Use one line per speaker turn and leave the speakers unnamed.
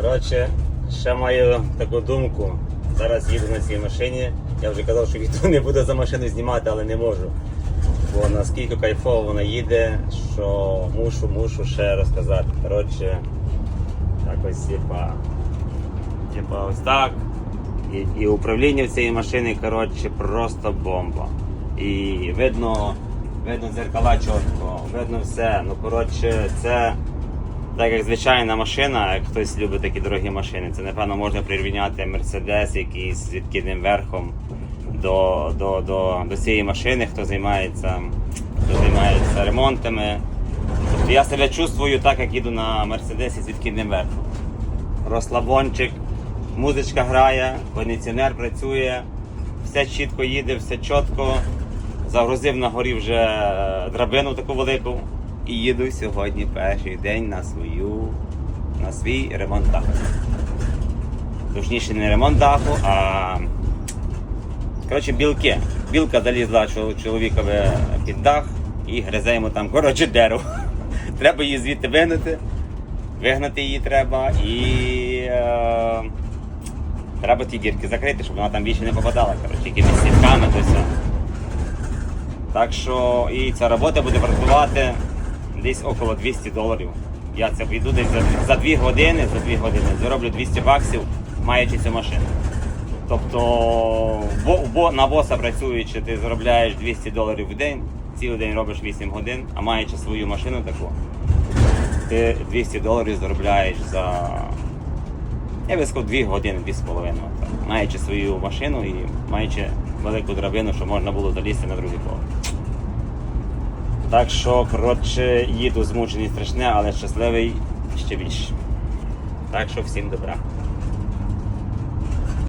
Коротше, ще маю таку думку. Зараз їду на цій машині. Я вже казав, що відео не буду за машину знімати, але не можу. Бо наскільки кайфово вона їде, що мушу, мушу ще розказати. Коротше, якось типа, типа ось так. І, і управління цієї машини, коротше, просто бомба. І видно, видно дзеркала чітко, видно все. Ну, коротше, це так як звичайна машина, хтось любить такі дорогі машини, це напевно можна прирівняти Мерседес якийсь з відкидним верхом до, до, до, до цієї машини, хто займається, хто займається ремонтами. Тобто я себе чувствую так, як їду на Мерседесі з відкидним верхом. Розслабончик, музичка грає, кондиціонер працює, все чітко їде, все чітко. Загрузив на горі вже е, драбину таку велику. І їду сьогодні перший день на свою на свій ремонт даху. Точніше, не ремонт даху, а коротше, білки. Білка залізла чол- чоловікові під дах і гризе йому там коротше дерево. Треба її звідти вигнати. Вигнати її треба і е, треба ті дірки закрити, щоб вона там більше не попадала. Коротше, якимись сітками то все. Так що і ця робота буде вартувати десь около 200 доларів. Я це вийду десь за, за 2 години, за 2 години зароблю 200 баксів, маючи цю машину. Тобто бо, на боса працюючи, ти заробляєш 200 доларів в день, цілий день робиш 8 годин, а маючи свою машину таку, ти 200 доларів заробляєш за я би сказав 2 години, 2,5. Маючи свою машину і маючи велику драбину, що можна було залізти на другий поверх. Так що, коротше, їду змучений страшне, але щасливий ще більше. Так що всім добра.